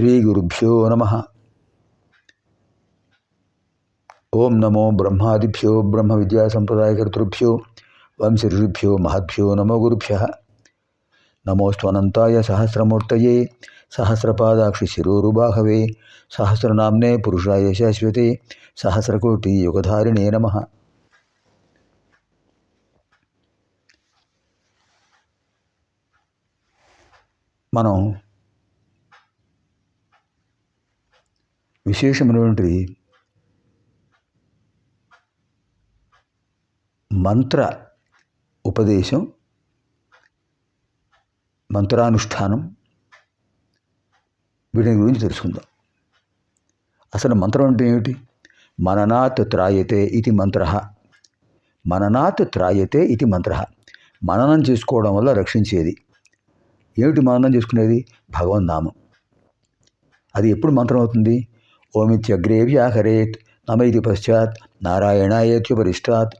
श्रीगुरुभ्यो नमः। ओं नमो ब्रह्मादिभ्यो ब्रह्म विद्या संप्रदाय कर्तृभ्यो वंश ऋषिभ्यो महद्भ्यो नमो गुरुभ्य। नमोस्त्वनंताय सहस्रमूर्त सहस्रपादाक्षि शिरोरुबाहवे पुरुषा पुरुषाय शाश्वते, सहस्रकोटि युगधारिणे नमः। విశేషమైనటువంటి మంత్ర ఉపదేశం మంత్రానుష్ఠానం వీటిని గురించి తెలుసుకుందాం. అసలు మంత్రం అంటే ఏమిటి? మననాత్ త్రాయతే ఇది మంత్ర. మననాత్ త్రాయతే ఇది మంత్ర. మననం చేసుకోవడం వల్ల రక్షించేది. ఏమిటి మననం చేసుకునేది? భగవన్ నామం. అది ఎప్పుడు మంత్రం అవుతుంది? ఓమిత్యగ్రే వ్యాహరేత్ నమైతి పశ్చాత్ నారాయణాయేత్యుపరిష్టాత్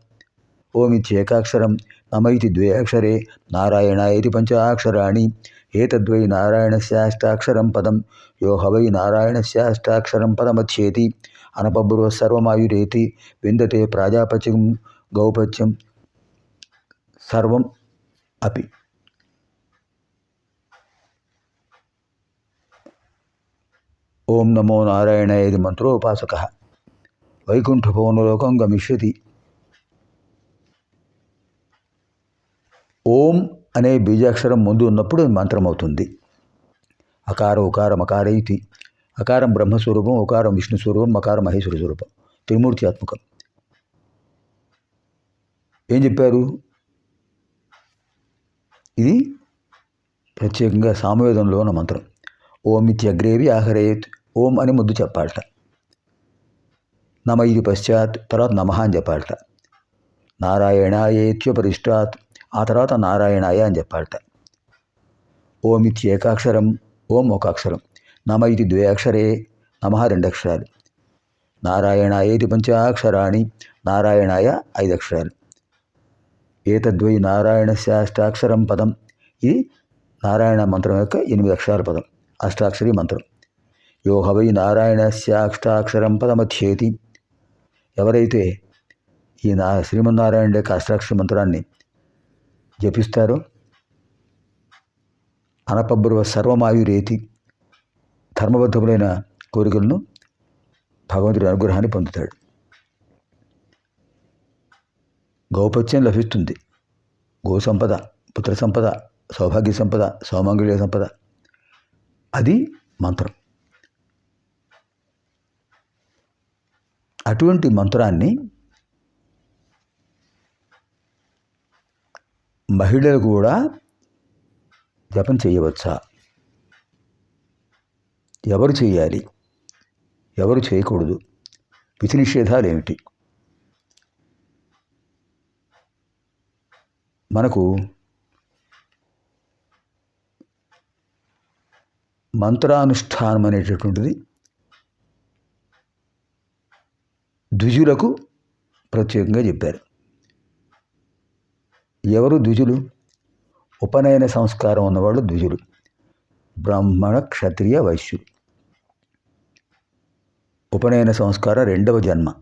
ఓమిత్యేకాక్షరం నమైతి ద్వే అక్షరే నారాయణాయేతి పంచాక్షరాణి ఏతద్వై నారాయణస్యాష్టాక్షరం పదం యో హవై నారాయణస్యాష్టాక్షరం పదమచ్చేతి అనపబ్బుర్వ సర్వమాయురేతి విందతే ప్రాజాపత్యం గౌపత్యం సర్వం అపి ఓం నమో నారాయణ ఇది మంత్రోపాసక వైకుంఠభవనలోకం గమిష్యతి. ఓం అనే బీజాక్షరం ముందు ఉన్నప్పుడు మంత్రం అవుతుంది అకార ఉకార మకార ఇది. అకారం బ్రహ్మస్వరూపం ఉకారం విష్ణు స్వరూపం మకారం మహేశ్వర స్వరూపం. త్రిమూర్తి ఆత్మకం. ఏం చెప్పారు? ఇది ప్రత్యేకంగా సామవేదంలో ఉన్న మంత్రం. ఓం ఇత్యగ్రేవి ఆహరేత్ ఓం అని ముద్దు చెప్పాలట. నమ ఇది పశ్చాత్ తర్వాత నమ అని చెప్పాలట. నారాయణాయేత్యుపరిష్టాత్ ఆ తర్వాత నారాయణాయ అని చెప్పాలట. ఓం ఇతి ఏకాక్షరం ఓం ఒక అక్షరం నమ ఇది ద్వే అక్షరే నమ రెండు అక్షరాలు నారాయణాయేతి పంచాక్షరాణి నారాయణాయ ఐదు అక్షరాలు ఏతద్వై నారాయణస్యాష్టాక్షరం పదం ఇది నారాయణ మంత్రం యొక్క ఎనిమిది అక్షరాల పదం అష్టాక్షరి మంత్రం. యో హవై నారాయణస్యాష్టాక్షరం పదమధ్యేతి ఎవరైతే ఈ నా శ్రీమన్నారాయణ యొక్క అష్టాక్షర మంత్రాన్ని జపిస్తారో అనపబ్రువ సర్వమాయురేతి ధర్మబద్ధములైన కోరికలను భగవంతుడి అనుగ్రహాన్ని పొందుతాడు. గౌపత్యం లభిస్తుంది. గో సంపద పుత్ర సంపద సౌభాగ్య సంపద సౌమంగళ్య సంపద అది మంత్రం. అటువంటి మంత్రాన్ని మహిళలు కూడా జపం చేయవచ్చా? ఎవరు చేయాలి? ఎవరు చేయకూడదు? విధి నిషేధాలు ఏమిటి? మనకు మంత్రానుష్ఠానం అనేటటువంటిది ద్విజులకు ప్రత్యేకంగా చెప్పారు. ఎవరు ద్విజులు? ఉపనయన సంస్కారం ఉన్నవాళ్ళు ద్విజులు. బ్రాహ్మణ క్షత్రియ వైశ్యులు. ఉపనయన సంస్కారం రెండవ జన్మ.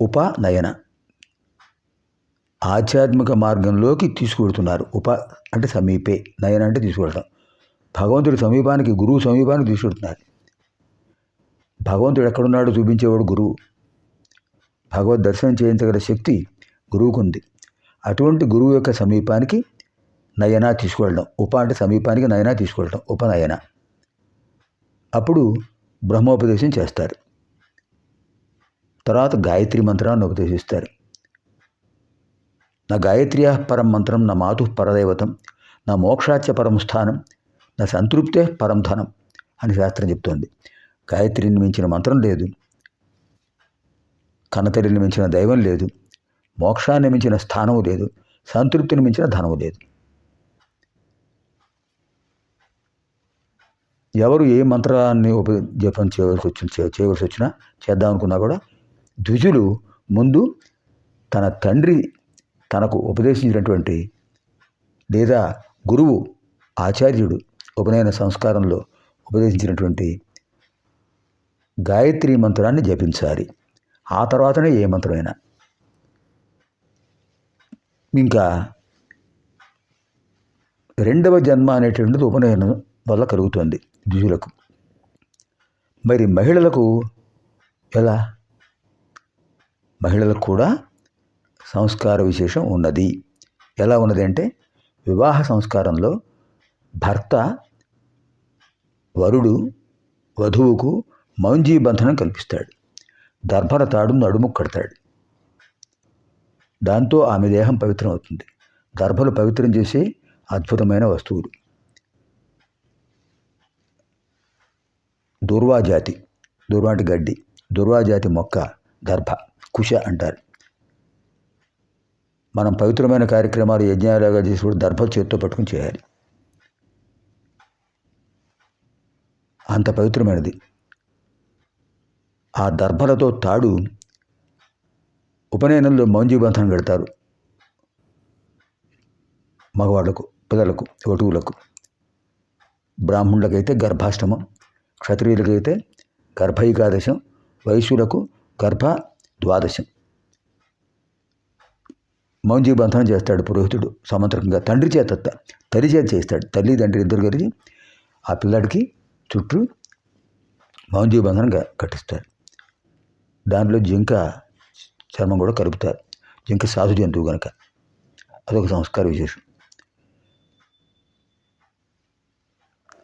ఉపనయన. ఆధ్యాత్మిక మార్గంలోకి తీసుకువెడుతున్నారు. ఉప అంటే సమీపే. నయన అంటే తీసుకువెళ్ళడం భగవంతుడి సమీపానికి గురువు సమీపానికి తీసుకెడుతున్నారు భగవంతుడు ఎక్కడున్నాడో చూపించేవాడు గురువు. భగవద్ దర్శనం చేయించగల శక్తి గురువుకు ఉంది అటువంటి గురువు యొక్క సమీపానికి నయన తీసుకువెళ్ళడం. ఉప అంటే సమీపానికి నయన తీసుకువెళ్ళడం. ఉపనయన. అప్పుడు బ్రహ్మోపదేశం చేస్తారు. తర్వాత గాయత్రి మంత్రాన్ని ఉపదేశిస్తారు. నా గాయత్ర్యా పరం మంత్రం నా మాతు పరదైవతం నా మోక్షాచ్య పరం స్థానం నా సంతృప్తే పరం ధనం అని శాస్త్రం చెప్తోంది. గాయత్రిని మించిన మంత్రం లేదు. కన్నతల్లిని మించిన దైవం లేదు. మోక్షాన్ని మించిన స్థానము లేదు. సంతృప్తిని మించిన ధనము లేదు. ఎవరు ఏ మంత్రాన్ని ఉప జపం చేయవలసి వచ్చిన చేయవలసి వచ్చినా చేద్దాం అనుకున్నా కూడా ద్విజులు ముందు తన తండ్రి తనకు ఉపదేశించినటువంటి లేదా గురువు ఆచార్యుడు ఉపనయన సంస్కారంలో ఉపదేశించినటువంటి గాయత్రి మంత్రాన్ని జపించాలి. ఆ తర్వాతనే ఏ మంత్రమైనా. ఇంకా రెండవ జన్మ అనేటువంటిది ఉపనయనం వల్ల కలుగుతుంది ద్విజులకు మరి మహిళలకు ఎలా? మహిళలకు కూడా సంస్కార విశేషం ఉన్నది. ఎలా ఉన్నది అంటే వివాహ సంస్కారంలో భర్త వరుడు వధువుకు మౌంజీ బంధనం కల్పిస్తాడు. దర్భర తాడు నడుము కడతాడు. దాంతో ఆమె దేహం పవిత్రం అవుతుంది దర్భలు పవిత్రం చేసే అద్భుతమైన వస్తువులు. దుర్వాజాతి దుర్వాటి గడ్డి దుర్వాజాతి మొక్క దర్భ కుష అంటారు. మనం పవిత్రమైన కార్యక్రమాలు యజ్ఞాలుగా చేసినప్పుడు దర్భ చేత్తో పట్టుకుని చేయాలి. అంత పవిత్రమైనది. ఆ దర్భలతో తాడు ఉపనయనంలో మౌంజీబంధనం కడతారు. మగవాళ్ళకు పిల్లలకు వటువులకు. బ్రాహ్మణులకైతే గర్భాష్టమం క్షత్రియులకైతే గర్భైకాదశం వైశ్యులకు గర్భ ద్వాదశం మౌంజీ బంధనం చేస్తాడు పురోహితుడు సమంత్రకంగా. తండ్రి చేత తల్లి చేత చేస్తాడు. తల్లి తండ్రి ఇద్దరు కలిసి ఆ పిల్లాడికి చుట్టూ మౌంజీ కట్టిస్తాడు దాంట్లో జింక చర్మం కూడా కలుపుతారు. జింక సాధు జంతువు కనుక అదొక సంస్కార విశేషం.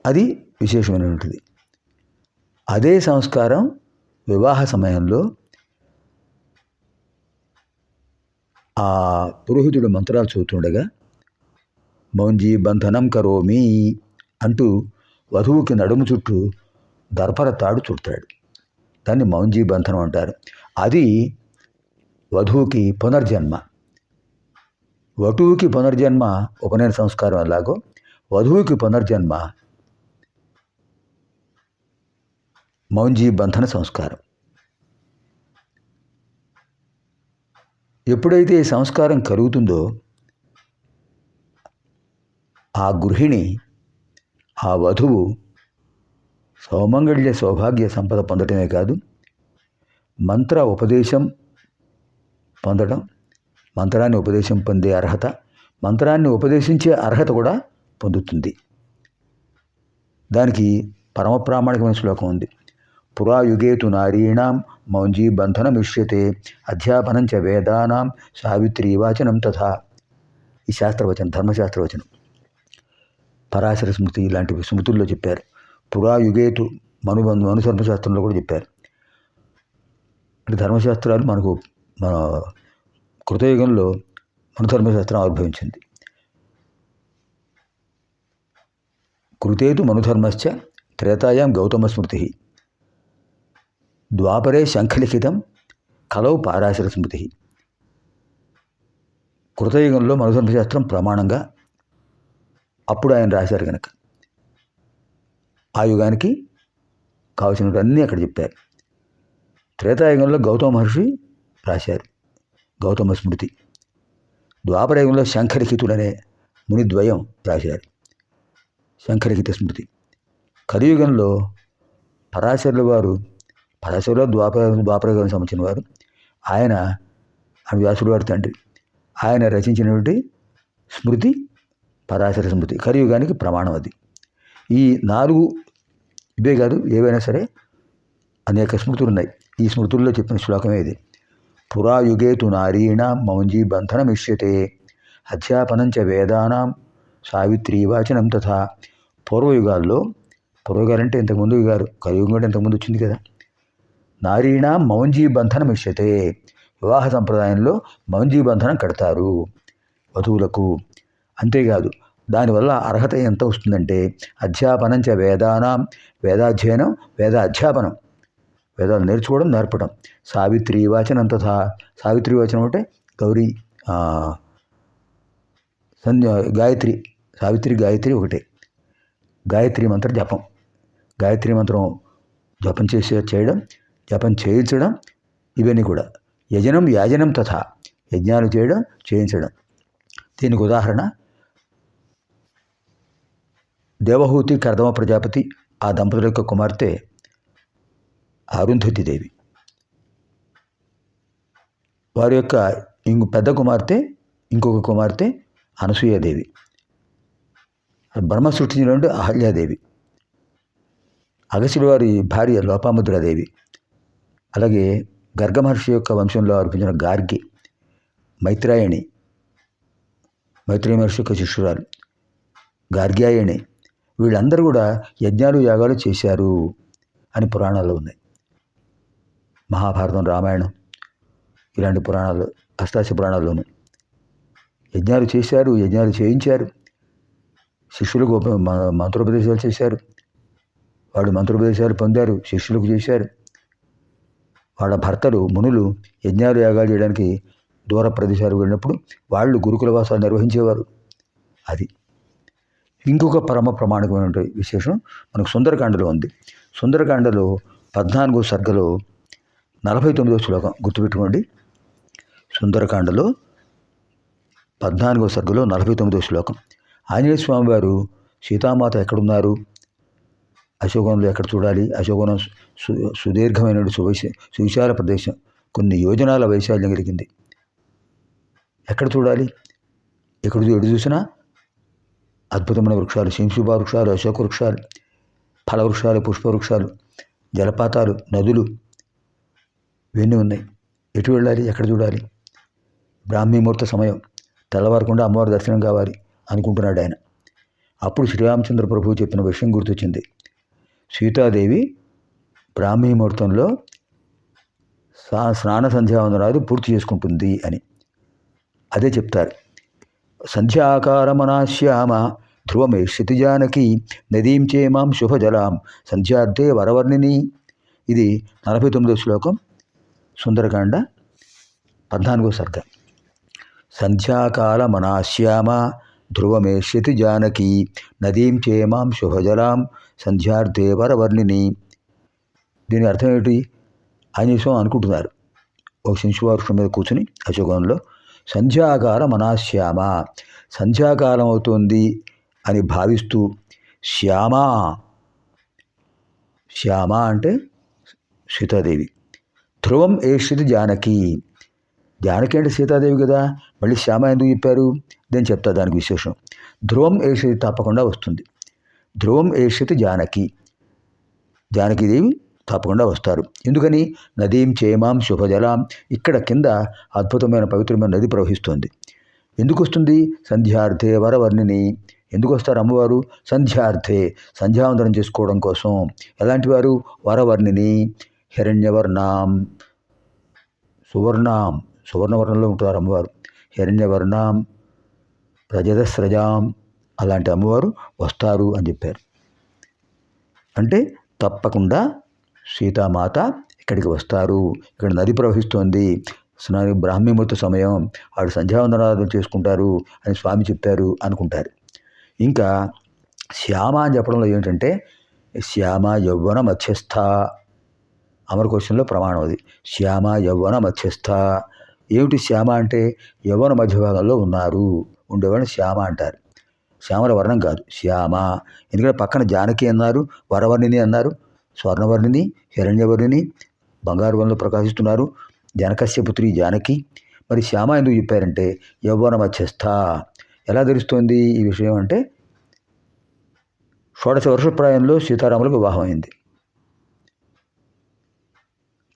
అది విశేషమైనటువంటిది. అదే సంస్కారం వివాహ సమయంలో ఆ పురోహితుడు మంత్రాలు చదువుతుండగా మౌంజీ బంధనం కరోమి అంటూ వధువుకి నడుము చుట్టూ దర్పర తాడు చుడతాడు. దాన్ని మౌంజీ బంధనం అంటారు. అది వధువుకి పునర్జన్మ. వటువుకి పునర్జన్మ ఉపనయన సంస్కారం ఎలాగో వధువుకి పునర్జన్మ మౌంజీ బంధన సంస్కారం. ఎప్పుడైతే ఈ సంస్కారం కలుగుతుందో ఆ గృహిణి ఆ వధువు సౌమంగళ్య సౌభాగ్య సంపద పొందటమే కాదు మంత్ర ఉపదేశం పొందడం మంత్రాన్ని ఉపదేశం పొందే అర్హత మంత్రాన్ని ఉపదేశించే అర్హత కూడా పొందుతుంది. దానికి పరమ ప్రామాణికమైన శ్లోకం ఉంది. పురాయుగేతు నారీణాం మౌంజీ బంధనమిష్యతే అధ్యాపనం చ వేదానాం సావిత్రి వాచనం తథా. ఈ శాస్త్రవచనం ధర్మశాస్త్రవచనం. పరాశర స్మృతి ఇలాంటి స్మృతుల్లో చెప్పారు. పురాయుగేతు మను మను ధర్మశాస్త్రంలో కూడా చెప్పారు. అంటే ధర్మశాస్త్రాలు మనకు మన కృతయుగంలో మనుధర్మశాస్త్రం ఆవిర్భవించింది. కృతేతు మనుధర్మశ్చ త్రేతాయాం గౌతమ స్మృతి. ద్వాపరే శంఖలిఖితం కలౌ పారాశర స్మృతి. కృతయుగంలో మనుధర్మశాస్త్రం ప్రమాణంగా అప్పుడు ఆయన రాశారు కనుక ఆ యుగానికి కావలసినవన్నీ అక్కడ చెప్పారు. త్రేతాయుగంలో గౌతమ మహర్షి రాశారు. గౌతమ స్మృతి. ద్వాపరయుగంలో శంఖలిఖితుడనే మునిద్వయం రాశారు. శంఖలిఖిత స్మృతి. కలియుగంలో పరాశరుల వారు పరాశరులో ద్వాపర ద్వాపరయుగం సంబంధించిన వారు. ఆయన ఆయన వ్యాసుడు వారి తండ్రి. ఆయన రచించినటువంటి స్మృతి పరాశర స్మృతి. కలియుగానికి ప్రమాణం అది. ఈ నాలుగు ఇవే కాదు ఏవైనా సరే అనేక స్మృతులు ఉన్నాయి ఈ స్మృతుల్లో చెప్పిన శ్లోకమే ఇది పురాయుగేతు నారీణాం మౌంజీ బంధనమిష్యతే అధ్యాపనం చ వేదానాం సావిత్రి వాచనం తథా. పూర్వయుగాల్లో పూర్వయుగాలంటే ఇంతకుముందు గారు కలియుగం అంటే ఇంతకుముందు వచ్చింది కదా. నారీణాం మౌంజీ బంధనం ఇష్యతే వివాహ సంప్రదాయంలో మౌంజీ బంధనం కడతారు. వధువులకు అంతేకాదు దానివల్ల అర్హత ఎంత వస్తుందంటే అధ్యాపనం చ వేదానాం వేదాధ్యయనం వేద అధ్యాపనం వేదాలు నేర్చుకోవడం నేర్పడం. సావిత్రి వాచనం తథా సావిత్రి వాచనం అంటే గౌరీ సంధ్య గాయత్రి సావిత్రి గాయత్రి ఒకటే. గాయత్రి మంత్ర జపం. గాయత్రి మంత్రం జపం చేసే చేయడం జపం చేయించడం ఇవన్నీ కూడా. యజనం యాజనం తథా యజ్ఞాలు చేయడం చేయించడం. దీనికి ఉదాహరణ దేవహూతి కర్దమ ప్రజాపతి ఆ దంపతుల యొక్క కుమార్తె అరుంధతి దేవి. వారి యొక్క ఇంకో పెద్ద కుమార్తె ఇంకొక కుమార్తె అనసూయాదేవి బ్రహ్మ సృష్టించినటువంటి అహల్యాదేవి అగస్యుడు వారి భార్య లోపాముద్రాదేవి అలాగే గర్గ మహర్షి యొక్క వంశంలో అర్పించిన గార్గి మైత్రాయణి మైత్రేయ మహర్షి యొక్క శిష్యురాలు గార్గ్యాయణి వీళ్ళందరూ కూడా యజ్ఞాలు యాగాలు చేశారు అని పురాణాల్లో ఉన్నాయి మహాభారతం రామాయణం ఇలాంటి పురాణాలు అష్టాశ పురాణాల్లోనూ యజ్ఞాలు చేశారు యజ్ఞాలు చేయించారు. శిష్యులకు మంత్రోపదేశాలు చేశారు. వాళ్ళు మంత్రోపదేశాలు పొందారు శిష్యులకు చేశారు. వాళ్ళ భర్తలు మునులు యజ్ఞాలు యాగాలు చేయడానికి దూర ప్రదేశాలు వెళ్ళినప్పుడు వాళ్ళు గురుకుల వాసాలు నిర్వహించేవారు. అది ఇంకొక పరమ ప్రమాణికమైన విశేషం మనకు సుందరకాండలో ఉంది. సుందరకాండలో పద్నాలుగో సర్గలో నలభై తొమ్మిదో శ్లోకం గుర్తుపెట్టుకోండి. సుందరకాండలో పద్నాలుగో సర్గలో నలభై తొమ్మిదో శ్లోకం. ఆంజనేయ స్వామి వారు సీతామాత ఎక్కడున్నారు? అశోకంలో ఎక్కడ చూడాలి? అశోకవనం సు సుదీర్ఘమైన సువైశ సువిశాల ప్రదేశం. కొన్ని యోజనాల వైశాల్యం కలిగింది. ఎక్కడ చూడాలి? ఎక్కడ ఎటు చూసినా అద్భుతమైన వృక్షాలు శంశుభా వృక్షాలు అశోక వృక్షాలు ఫల వృక్షాలు పుష్ప వృక్షాలు జలపాతాలు నదులు ఇవన్నీ ఉన్నాయి? ఎటు వెళ్ళాలి? ఎక్కడ చూడాలి? బ్రాహ్మీముహూర్త సమయం. తెల్లవారకుండా అమ్మవారి దర్శనం కావాలి అనుకుంటున్నాడు ఆయన. అప్పుడు శ్రీరామచంద్ర ప్రభువు చెప్పిన విషయం గుర్తొచ్చింది. సీతాదేవి బ్రాహ్మీ ముహూర్తంలో స్నా స్నాన సంధ్యావందనాలు పూర్తి చేసుకుంటుంది అని. అదే చెప్తారు. సంధ్యాకారమనాశ్యామ. ధ్రువమే క్షితిజానకి నదీం చేమాం శుభజలాం. సంధ్యార్థే వరవర్ణిని. ఇది నలభై తొమ్మిదో శ్లోకం. సుందరకాండ పద్నాలుగో సర్గ. సంధ్యాకాలమనాశ్యామ ధ్రువమే క్షితిజానకి నదీం చేమాం శుభజలాం. సంధ్యార్థే వరవర్ణిని. దీని అర్థం ఏమిటి? ఆంజనేయ అనుకుంటున్నారు. ఒక శిశువారుషం మీద కూర్చుని అశోకంలో సంధ్యాకాలం అనాశ్యామ సంధ్యాకాలం అవుతుంది అని భావిస్తూ శ్యామ. శ్యామ అంటే సీతాదేవి. ధ్రువం ఏషిది జానకి? జానకి అంటే సీతాదేవి కదా. మళ్ళీ శ్యామ ఎందుకు చెప్పారు? నేను చెప్తా దానికి విశేషం. ధ్రువం ఏషిది తప్పకుండా వస్తుంది. ధ్రువం ఏషితి జానకి? జానకీదేవి తప్పకుండా వస్తారు. ఎందుకని? నదీం చేమాం శుభజలాం. ఇక్కడ కింద అద్భుతమైన పవిత్రమైన నది ప్రవహిస్తుంది. ఎందుకు వస్తుంది సంధ్యార్థే వరవర్ణిని. ఎందుకు వస్తారు అమ్మవారు? సంధ్యార్థే. సంధ్యావందనం చేసుకోవడం కోసం. ఎలాంటి వారు? వరవర్ణిని. హిరణ్యవర్ణాం. సువర్ణాం. సువర్ణవర్ణంలో ఉంటారు అమ్మవారు. హిరణ్యవర్ణాం. రజతస్రజాం అలాంటి అమ్మవారు వస్తారు అని చెప్పారు. అంటే తప్పకుండా సీతామాత ఇక్కడికి వస్తారు. ఇక్కడ నది ప్రవహిస్తోంది. స్నాని బ్రాహ్మీముహూర్త సమయం. ఆవిడ సంధ్యావందనాలు చేసుకుంటారు అని స్వామి చెప్పారు అనుకుంటారు. ఇంకా శ్యామ అని చెప్పడంలో ఏంటంటే శ్యామ యౌవన మధ్యస్థ. అమరకోశంలో ప్రమాణం అది. శ్యామ యౌవన మధ్యస్థ. ఏమిటి శ్యామ అంటే? యవ్వన మధ్య భాగంలో ఉన్నారు. ఉండేవాడిని శ్యామ అంటారు. శ్యామల వర్ణం కాదు. శ్యామ. ఎందుకంటే పక్కన జానకి అన్నారు వరవర్ణిని అన్నారు స్వర్ణవర్ణిని హిరణ్యవర్ణిని బంగారు వనంలో ప్రకాశిస్తున్నారు. జనకస్య పుత్రి జానకి. మరి శ్యామ ఎందుకు చెప్పారంటే యవ్వన మధ్యస్థ. ఎలా తెలుస్తోంది ఈ విషయం అంటే షోడశ వర్ష ప్రాయంలో సీతారాములకు వివాహం అయింది.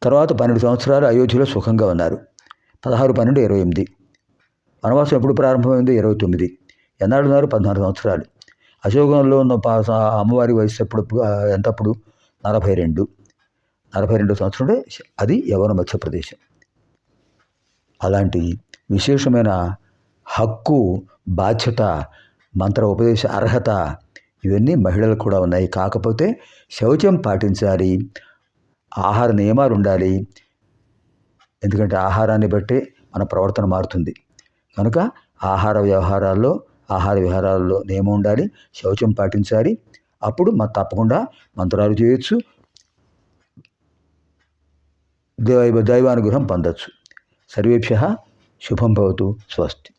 తర్వాత పన్నెండు సంవత్సరాలు అయోధ్యలో సుఖంగా ఉన్నారు. పదహారు పన్నెండు ఇరవై ఎనిమిది. వనవాసం ఎప్పుడు ప్రారంభమైంది ఇరవై తొమ్మిది. ఎన్నాడున్నారు పద్నాలుగు సంవత్సరాలు. అశోకంలో ఉన్న పా- అమ్మవారి వయసు ఎప్పుడు ఎంతప్పుడు నలభై రెండు. నలభై రెండు సంవత్సరంలో అది యవన మధ్యప్రదేశం. అలాంటి విశేషమైన హక్కు బాధ్యత మంత్ర ఉపదేశ అర్హత ఇవన్నీ మహిళలకు కూడా ఉన్నాయి. కాకపోతే శౌచం పాటించాలి ఆహార నియమాలు ఉండాలి. ఎందుకంటే ఆహారాన్ని బట్టి మన ప్రవర్తన మారుతుంది. కనుక ఆహార వ్యవహారాల్లో ఆహార విహారాల్లో నియమం ఉండాలి శౌచం పాటించాలి. అప్పుడు మా తప్పకుండా మంత్రాలు చేయొచ్చు. దైవ దైవానుగ్రహం పొందొచ్చు. సర్వేభ్య శుభం భవతు స్వస్తి.